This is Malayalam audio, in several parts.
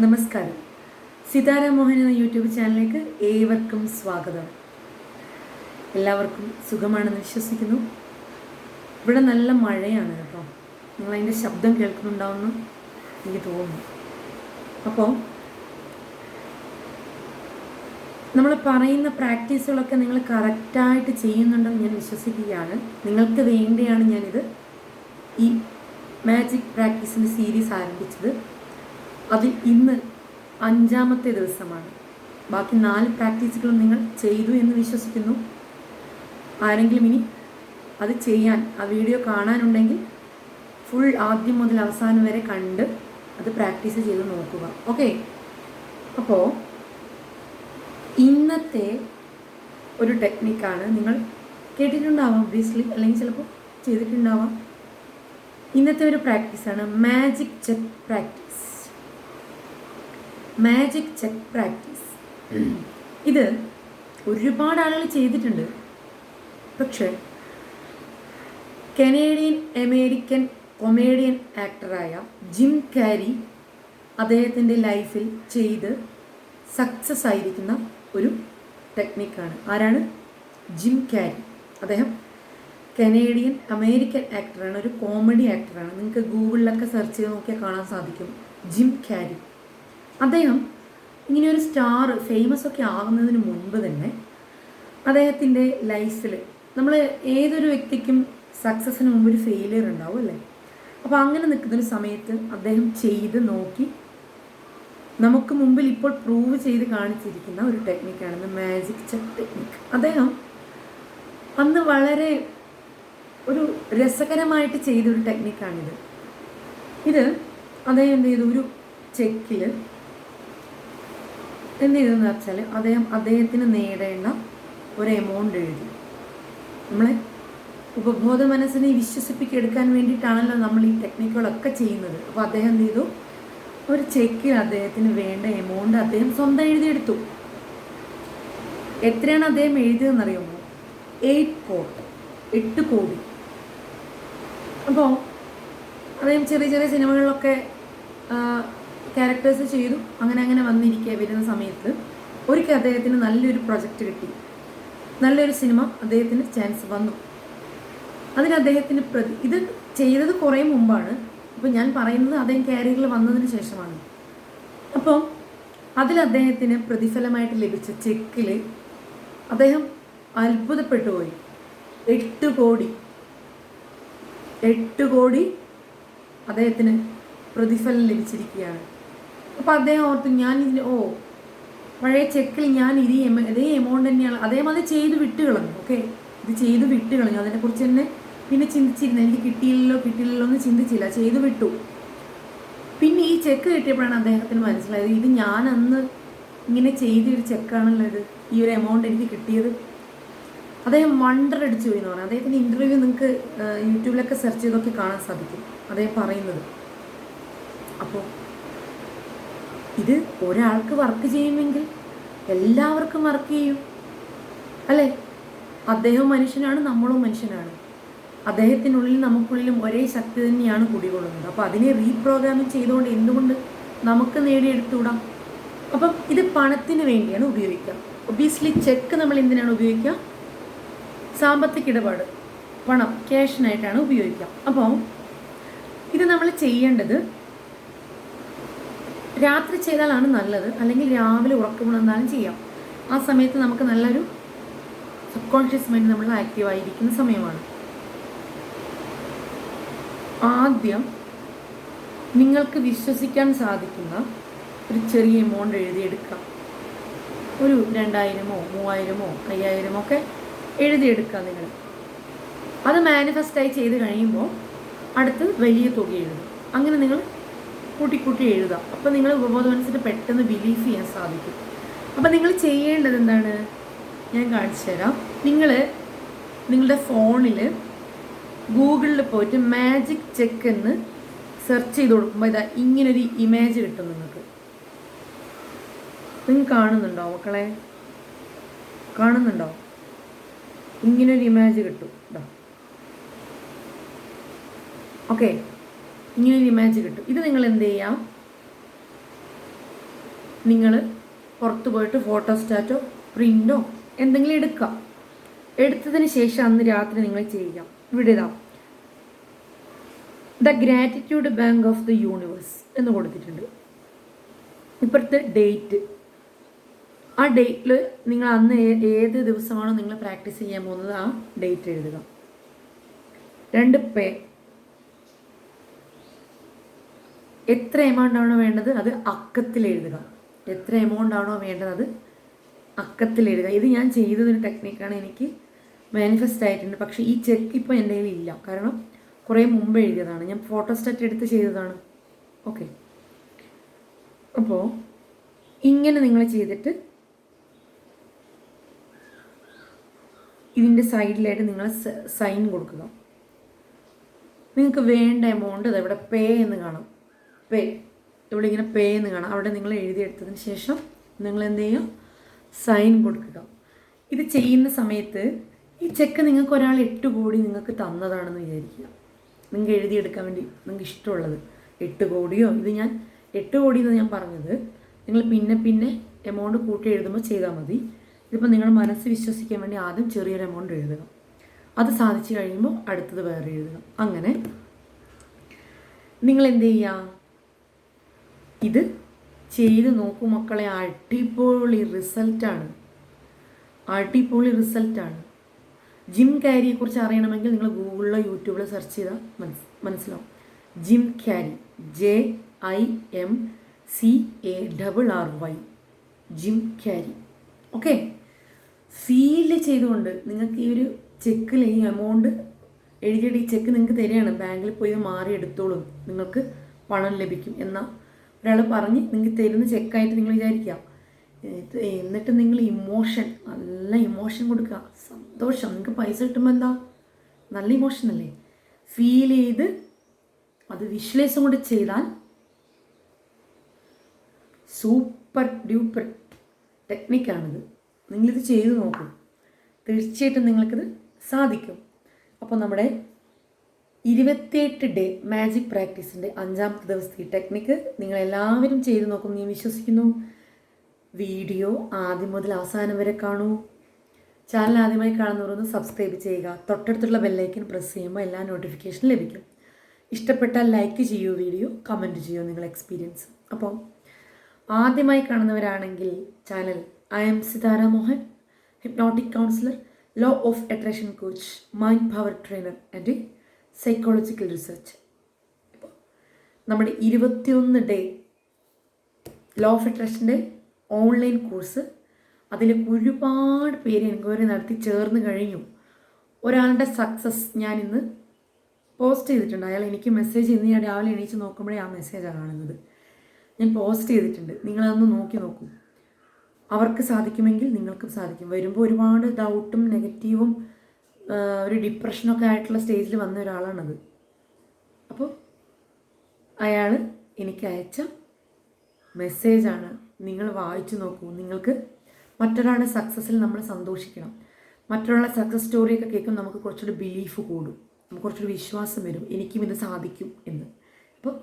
നമസ്കാരം. സിതാര മോഹൻ എന്ന യൂട്യൂബ് ചാനലിലേക്ക് ഏവർക്കും സ്വാഗതം. എല്ലാവർക്കും സുഖമാണെന്ന് വിശ്വസിക്കുന്നു. ഇവിടെ നല്ല മഴയാണ് കേട്ടോ. നിങ്ങൾ അതിന്റെ ശബ്ദം കേൾക്കുന്നുണ്ടാവുമെന്ന് എനിക്ക് തോന്നുന്നു. അപ്പോൾ നമ്മൾ പറയുന്ന പ്രാക്ടീസുകളൊക്കെ നിങ്ങൾ കറക്റ്റായിട്ട് ചെയ്യുന്നുണ്ടെന്ന് ഞാൻ വിശ്വസിക്കുകയാണ്. നിങ്ങൾക്ക് വേണ്ടിയാണ് ഞാനിത് ഈ മാജിക് പ്രാക്ടീസിന്റെ സീരീസ് ആരംഭിച്ചത്. അത് ഇന്ന് അഞ്ചാമത്തെ ദിവസമാണ്. ബാക്കി നാല് പ്രാക്ടീസുകൾ നിങ്ങൾ ചെയ്തു എന്ന് വിശ്വസിക്കുന്നു. ആരെങ്കിലും ഇനി അത് ചെയ്യാൻ ആ വീഡിയോ കാണാനുണ്ടെങ്കിൽ ഫുൾ ആദ്യം മുതൽ അവസാനം വരെ കണ്ട് അത് പ്രാക്ടീസ് ചെയ്ത് നോക്കുക. ഓക്കെ അപ്പോൾ ഇന്നത്തെ ഒരു ടെക്നിക്കാണ് നിങ്ങൾ കേട്ടിട്ടുണ്ടാവാം ഒബ്വിയസ്ലി അല്ലെങ്കിൽ ചിലപ്പോൾ ചെയ്തിട്ടുണ്ടാവാം. ഇന്നത്തെ ഒരു പ്രാക്ടീസാണ് magic check practice magic check practice ഇത് ഒരുപാട് ആളുകൾ ചെയ്തിട്ടുണ്ട്. പക്ഷേ കനേഡിയൻ അമേരിക്കൻ കൊമേഡിയൻ ആക്ടറായ ജിം കാരി അദ്ദേഹത്തിന്റെ ലൈഫിൽ ചെയ്ത് സക്സസ് ആയിരിക്കുന്ന ഒരു ടെക്നിക്കാണ് ആരാണ്? ജിം കാരി അദ്ദേഹം കനേഡിയൻ അമേരിക്കൻ ആക്ടറാണ് ഒരു കോമഡി ആക്ടറാണ് നിങ്ങൾക്ക് ഗൂഗിളിലൊക്കെ സെർച്ച് ചെയ്ത് നോക്കിയാൽ കാണാൻ സാധിക്കും. ജിം കാരി അദ്ദേഹം ഇങ്ങനെ ഒരു സ്റ്റാർ ഫേമസ് ഒക്കെ ആകുന്നതിന് മുൻപ് തന്നെ അദ്ദേഹത്തിന്റെ ലൈഫിൽ നമ്മൾ ഏതൊരു വ്യക്തിക്കും സക്സസ്സിന് മുമ്പ് ഒരു ഫെയിലിയർ ഉണ്ടാവും അല്ലേ? അപ്പോൾ അങ്ങനെ നിൽക്കുന്നൊരു സമയത്ത് അദ്ദേഹം ചെയ്ത് നോക്കി നമുക്ക് മുമ്പിൽ ഇപ്പോൾ പ്രൂവ് ചെയ്ത് കാണിച്ചിരിക്കുന്ന ഒരു ടെക്നിക്കാണ് മാജിക് ചെക്ക് ടെക്നിക്ക് അദ്ദേഹം അന്ന് വളരെ ഒരു രസകരമായിട്ട് ചെയ്തൊരു ടെക്നിക്കാണിത് ഇത് അദ്ദേഹം എന്ത് ചെയ്തു? ഒരു ചെക്കിൽ എന്ത് ചെയ്തെന്ന് വെച്ചാൽ അദ്ദേഹം അദ്ദേഹത്തിന് നേടേണ്ട ഒരു എമൗണ്ട് എഴുതി. നമ്മളെ ഉപബോധ മനസ്സിനെ വിശ്വസിപ്പിക്കെടുക്കാൻ വേണ്ടിയിട്ടാണല്ലോ നമ്മൾ ഈ ടെക്നിക്കുകളൊക്കെ ചെയ്യുന്നത്. അപ്പോൾ അദ്ദേഹം എന്ത് ചെയ്തു? ഒരു ചെക്കിൽ അദ്ദേഹത്തിന് വേണ്ട എമൗണ്ട് അദ്ദേഹം സ്വന്തം എഴുതിയെടുത്തു. എത്രയാണ് അദ്ദേഹം എഴുതിയതെന്നറിയുമോ? എയ്റ്റ് കോട്ട് എട്ട് കോടി. അപ്പോൾ അദ്ദേഹം ചെറിയ ചെറിയ സിനിമകളിലൊക്കെ ക്യാരക്ടേഴ്സ് ചെയ്തു. അങ്ങനെ അങ്ങനെ വന്നിരിക്കുക വരുന്ന സമയത്ത് ഒരിക്കൽ അദ്ദേഹത്തിന് നല്ലൊരു പ്രൊജക്റ്റ് കിട്ടി. നല്ലൊരു സിനിമ അദ്ദേഹത്തിന് ചാൻസ് വന്നു. അതിന് അദ്ദേഹത്തിന് പ്രതി ഇത് ചെയ്തത് കുറേ മുമ്പാണ്. അപ്പോൾ ഞാൻ പറയുന്നത് അദ്ദേഹം കാരിയറിൽ വന്നതിന് ശേഷമാണ്. അപ്പോൾ അതിൽ അദ്ദേഹത്തിന് പ്രതിഫലമായിട്ട് ലഭിച്ച ചെക്കിൽ അദ്ദേഹം അത്ഭുതപ്പെട്ടു പോയി. എട്ട് കോടി. എട്ട് കോടി അദ്ദേഹത്തിന് പ്രതിഫലം ലഭിച്ചിരിക്കുകയാണ്. അപ്പോൾ അദ്ദേഹം ഓർത്ത് ഞാൻ ഇതിന് ഓ പഴയ ചെക്കിൽ ഞാൻ ഇത് അതേ എമൗണ്ട് തന്നെയാണ് അതേമാതിരി അത് ചെയ്ത് വിട്ട് കളഞ്ഞു ഓക്കെ ഇത് ചെയ്ത് വിട്ട് കളഞ്ഞു. അതിനെക്കുറിച്ച് തന്നെ പിന്നെ ചിന്തിച്ചിരുന്നു. എനിക്ക് കിട്ടിയില്ലല്ലോ കിട്ടിയില്ലല്ലോ എന്ന് ചിന്തിച്ചില്ല. ചെയ്ത് വിട്ടു. പിന്നെ ഈ ചെക്ക് കിട്ടിയപ്പോഴാണ് അദ്ദേഹത്തിന് മനസ്സിലായത് ഇത് ഞാൻ അന്ന് ഇങ്ങനെ ചെയ്തൊരു ചെക്കാണല്ലോ ഇത് ഈ ഒരു എമൗണ്ട് എനിക്ക് കിട്ടിയത്. അദ്ദേഹം വണ്ടർ അടിച്ചു പോയി എന്ന് പറഞ്ഞു. അദ്ദേഹത്തിന്റെ ഇന്റർവ്യൂ നിങ്ങൾക്ക് യൂട്യൂബിലൊക്കെ സെർച്ച് ചെയ്തൊക്കെ കാണാൻ സാധിക്കും. അദ്ദേഹം പറയുന്നത്. അപ്പോൾ ഇത് ഒരാൾക്ക് വർക്ക് ചെയ്യുമെങ്കിൽ എല്ലാവർക്കും വർക്ക് ചെയ്യും. അല്ലേ? അദ്ദേഹം മനുഷ്യനാണ് നമ്മളും മനുഷ്യനാണ്. അദ്ദേഹത്തിനുള്ളിൽ നമുക്കുള്ളിലും ഒരേ ശക്തി തന്നെയാണ് കുടികൊള്ളുന്നത്. അപ്പോൾ അതിനെ റീപ്രോഗ്രാമിംഗ് ചെയ്തുകൊണ്ട് എന്തുകൊണ്ട് നമുക്ക് നേടിയെടുത്തുകൂടാം? അപ്പം ഇത് പണത്തിന് വേണ്ടിയാണ് ഉപയോഗിക്കുക. ഒബിയസ്ലി ചെക്ക് നമ്മൾ എന്തിനാണ് ഉപയോഗിക്കുക? സാമ്പത്തിക ഇടപാട്. പണം ക്യാഷിനായിട്ടാണ് ഉപയോഗിക്കുക. അപ്പോൾ ഇത് നമ്മൾ ചെയ്യേണ്ടത് രാത്രി ചെയ്താലാണ് നല്ലത്. അല്ലെങ്കിൽ രാവിലെ ഉറക്കമുണർന്നാലും ചെയ്യാം. ആ സമയത്ത് നമുക്ക് നല്ലൊരു സബ് കോൺഷ്യസ് മൈൻഡ് നമ്മൾ ആക്റ്റീവായിരിക്കുന്ന സമയമാണ്. ആദ്യം നിങ്ങൾക്ക് വിശ്വസിക്കാൻ സാധിക്കുന്ന ഒരു ചെറിയ എമൗണ്ട് എഴുതിയെടുക്കാം ഒരു രണ്ടായിരമോ മൂവായിരമോ അയ്യായിരമോ ഒക്കെ എഴുതിയെടുക്കാം നിങ്ങൾ. അത് മാനിഫെസ്റ്റായി ചെയ്ത് കഴിയുമ്പോൾ അടുത്ത് വലിയ തുക എഴുതും അങ്ങനെ നിങ്ങൾ കൂട്ടി കൂട്ടി എഴുതാം. അപ്പോൾ നിങ്ങൾ ഉപബോധ മനസ്സിന് പെട്ടെന്ന് ബിലീഫ് ചെയ്യാൻ സാധിക്കും. അപ്പോൾ നിങ്ങൾ ചെയ്യേണ്ടത് എന്താണ്? ഞാൻ കാണിച്ചു തരാം. നിങ്ങൾ നിങ്ങളുടെ ഫോണിൽ ഗൂഗിളിൽ പോയിട്ട് മാജിക് ചെക്ക് എന്ന് സെർച്ച് ചെയ്ത് കൊടുക്കുമ്പോൾ ഇതാ ഇങ്ങനൊരു ഇമേജ് കിട്ടും നിങ്ങൾക്ക്. നിങ്ങൾ കാണുന്നുണ്ടോ മക്കളെ? കാണുന്നുണ്ടോ? ഇങ്ങനൊരു ഇമേജ് കിട്ടും. ഇതാ. ഓക്കെ ഇങ്ങനെ ഒരു ഇമേജ് കിട്ടും. ഇത് നിങ്ങൾ എന്ത് ചെയ്യാം? നിങ്ങൾ പുറത്ത് പോയിട്ട് ഫോട്ടോസ്റ്റാറ്റോ പ്രിന്റോ എന്തെങ്കിലും എടുക്കാം എടുത്തതിന് ശേഷം അന്ന് രാത്രി നിങ്ങൾ ചെയ്യുക. ഇവിടെ ഇതാ. The gratitude bank of the universe എന്ന് കൊടുത്തിട്ടുണ്ട്. ഇപ്പോഴത്തെ ഡേറ്റ്. ആ ഡേറ്റിൽ നിങ്ങൾ അന്ന് ഏത് ദിവസമാണോ നിങ്ങൾ പ്രാക്ടീസ് ചെയ്യാൻ പോകുന്നത് ആ ഡേറ്റ് എഴുതുക. രണ്ട് പേ എത്ര എമൗണ്ട് ആണോ വേണ്ടത് അത് അക്കത്തിൽ എഴുതുക. എത്ര എമൗണ്ട് ആണോ വേണ്ടത് അത് അക്കത്തിൽ എഴുതുക. ഇത് ഞാൻ ചെയ്തതൊരു ടെക്നിക്കാണ് എനിക്ക് മാനിഫെസ്റ്റ് ആയിട്ടുണ്ട്. പക്ഷേ ഈ ചെക്ക് ഇപ്പോൾ എന്റെ കയ്യിൽ ഇല്ല. കാരണം കുറേ മുമ്പ് എഴുതിയതാണ്. ഞാൻ ഫോട്ടോസ്റ്റാറ്റ് എടുത്ത് ചെയ്തതാണ്. ഓക്കെ അപ്പോൾ ഇങ്ങനെ നിങ്ങൾ ചെയ്തിട്ട് ഇതിന്റെ സൈഡിലായിട്ട് നിങ്ങൾ സൈൻ കൊടുക്കുക. നിങ്ങൾക്ക് വേണ്ട എമൗണ്ട് അതെവിടെ പേ എന്ന് കാണാം. പേ ഇവിടെ ഇങ്ങനെ പേ എന്ന് കാണാം. അവിടെ നിങ്ങൾ എഴുതിയെടുത്തതിന് ശേഷം നിങ്ങൾ എന്ത് ചെയ്യും സൈൻ കൊടുക്കുക. ഇത് ചെയ്യുന്ന സമയത്ത് ഈ ചെക്ക് നിങ്ങൾക്ക് ഒരാൾ എട്ട് കോടി നിങ്ങൾക്ക് തന്നതാണെന്ന് വിചാരിക്കുക. നിങ്ങൾക്ക് എഴുതിയെടുക്കാൻ വേണ്ടി നിങ്ങൾക്ക് ഇഷ്ടമുള്ളത് എട്ട് കോടിയോ? ഇത് ഞാൻ എട്ട് കോടി എന്ന് ഞാൻ പറഞ്ഞത്. നിങ്ങൾ പിന്നെ പിന്നെ എമൗണ്ട് കൂട്ടി എഴുതുമ്പോൾ ചെയ്താൽ മതി. ഇതിപ്പോൾ നിങ്ങൾ മനസ്സ് വിശ്വസിക്കാൻ വേണ്ടി ആദ്യം ചെറിയൊരു എമൗണ്ട് എഴുതുക. അത് സാധിച്ചു കഴിയുമ്പോൾ അടുത്തത് വേറെ എഴുതുക. അങ്ങനെ നിങ്ങൾ എന്ത് ചെയ്യുക ഇത് ചെയ്ത് നോക്കൂ മക്കളെ അടിപൊളി റിസൾട്ടാണ് അടിപൊളി റിസൾട്ടാണ് ജിം ക്യാരിയെ കുറിച്ച് അറിയണമെങ്കിൽ നിങ്ങൾ ഗൂഗിളിലോ യൂട്യൂബിലോ സെർച്ച് ചെയ്താൽ മനസ് മനസ്സിലാവും. Jim Carrey J I M C A double R Y Jim Carrey okay feel ചെയ്തുകൊണ്ട് നിങ്ങൾക്ക് ഈ ഒരു ചെക്കിൽ ഈ എമൗണ്ട് എഴുതിയിട്ട് ഈ ചെക്ക് നിങ്ങൾക്ക് തരികയാണ്. ബാങ്കിൽ പോയി മാറി എടുത്തോളും. നിങ്ങൾക്ക് പണം ലഭിക്കും എന്ന ഒരാൾ പറഞ്ഞ് നിങ്ങൾക്ക് തരുന്ന ചെക്കായിട്ട് നിങ്ങൾ വിചാരിക്കാം എന്നിട്ട് നിങ്ങൾ ഇമോഷൻ നല്ല ഇമോഷൻ കൊടുക്കുക. സന്തോഷം. നിങ്ങൾക്ക് പൈസ കിട്ടുമ്പോൾ എന്താ? നല്ല ഇമോഷൻ അല്ലേ? ഫീൽ ചെയ്ത് അത് വിശ്ലേഷം കൊണ്ട് ചെയ്താൽ സൂപ്പർ ഡ്യൂപ്പർ ടെക്നിക്കാണിത് നിങ്ങളിത് ചെയ്തു നോക്കൂ. തീർച്ചയായിട്ടും നിങ്ങൾക്കിത് സാധിക്കും. അപ്പോൾ നമ്മുടെ ഇരുപത്തിയെട്ട് ഡേ മാജിക് പ്രാക്ടീസിന്റെ അഞ്ചാമത്തെ ദിവസത്തെ ഈ ടെക്നിക്ക് നിങ്ങളെല്ലാവരും ചെയ്തു നോക്കും ഞാൻ വിശ്വസിക്കുന്നു. വീഡിയോ ആദ്യം മുതൽ അവസാനം വരെ കാണൂ. ചാനൽ ആദ്യമായി കാണുന്നവരൊന്ന് സബ്സ്ക്രൈബ് ചെയ്യുക. തൊട്ടടുത്തുള്ള ബെല്ലൈക്കൻ പ്രസ് ചെയ്യുമ്പോൾ എല്ലാ നോട്ടിഫിക്കേഷനും ലഭിക്കും. ഇഷ്ടപ്പെട്ടാൽ ലൈക്ക് ചെയ്യൂ വീഡിയോ കമന്റ് ചെയ്യൂ നിങ്ങളുടെ എക്സ്പീരിയൻസ് അപ്പോൾ ആദ്യമായി കാണുന്നവരാണെങ്കിൽ channel I am Sithara Mohan hypnotic counsellor law of attraction coach mind power trainer and psychological research നമ്മുടെ ഇരുപത്തിയൊന്ന് ഡേ ലോ ഓഫ് അട്രാക്ഷന്റെ ഓൺലൈൻ കോഴ്സ് അതിൽ ഒരുപാട് പേര് എൻക്വയറി നടത്തി ചേർന്ന് കഴിഞ്ഞു. ഒരാളുടെ സക്സസ് ഞാൻ ഇന്ന് പോസ്റ്റ് ചെയ്തിട്ടുണ്ട്. അയാൾ എനിക്ക് മെസ്സേജ് ഇന്ന് ഞാൻ രാവിലെ എണീച്ച് നോക്കുമ്പോഴേ ആ മെസ്സേജാണ് കാണുന്നത്. ഞാൻ പോസ്റ്റ് ചെയ്തിട്ടുണ്ട്. നിങ്ങളതൊന്ന് നോക്കി നോക്കൂ. അവർക്ക് സാധിക്കുമെങ്കിൽ നിങ്ങൾക്കും സാധിക്കും. വരുമ്പോൾ ഒരുപാട് ഡൗട്ടും നെഗറ്റീവും ഒരു ഡിപ്രഷനൊക്കെ ആയിട്ടുള്ള സ്റ്റേജിൽ വന്ന ഒരാളാണത്. അപ്പോൾ അയാൾ എനിക്ക് അയച്ച മെസ്സേജാണ്. നിങ്ങൾ വായിച്ചു നോക്കൂ. നിങ്ങൾക്ക് മറ്റൊരാളുടെ സക്സസ്സിൽ നമ്മൾ സന്തോഷിക്കണം. മറ്റൊരാളുടെ സക്സസ് സ്റ്റോറിയൊക്കെ കേൾക്കുമ്പോൾ നമുക്ക് കുറച്ചുകൂടി ബിലീഫ് കൂടും. നമുക്ക് കുറച്ചുകൂടി വിശ്വാസം വരും. എനിക്കും ഇത് സാധിക്കും എന്ന്. അപ്പോൾ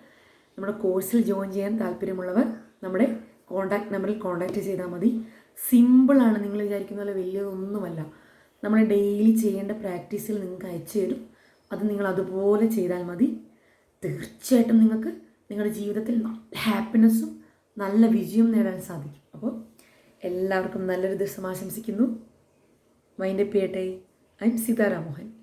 നമ്മുടെ കോഴ്സിൽ ജോയിൻ ചെയ്യാൻ താല്പര്യമുള്ളവർ നമ്മുടെ കോൺടാക്ട് നമ്പറിൽ കോൺടാക്റ്റ് ചെയ്താൽ മതി. സിമ്പിളാണ് നിങ്ങൾ വിചാരിക്കുന്ന പോലെ വലിയതൊന്നുമല്ല. നമ്മൾ ഡെയിലി ചെയ്യേണ്ട പ്രാക്ടീസിൽ നിങ്ങൾക്ക് അയച്ചു തരും. അത് നിങ്ങൾ അതുപോലെ ചെയ്താൽ മതി. തീർച്ചയായിട്ടും നിങ്ങൾക്ക് നിങ്ങളുടെ ജീവിതത്തിൽ നല്ല ഹാപ്പിനെസ്സും നല്ല വിജയം നേടാൻ സാധിക്കും. അപ്പോൾ എല്ലാവർക്കും നല്ലൊരു ദിവസം ആശംസിക്കുന്നു. മൈൻഡപ്പ് ചെയ്യട്ടെ. I M സീതാരാമോഹൻ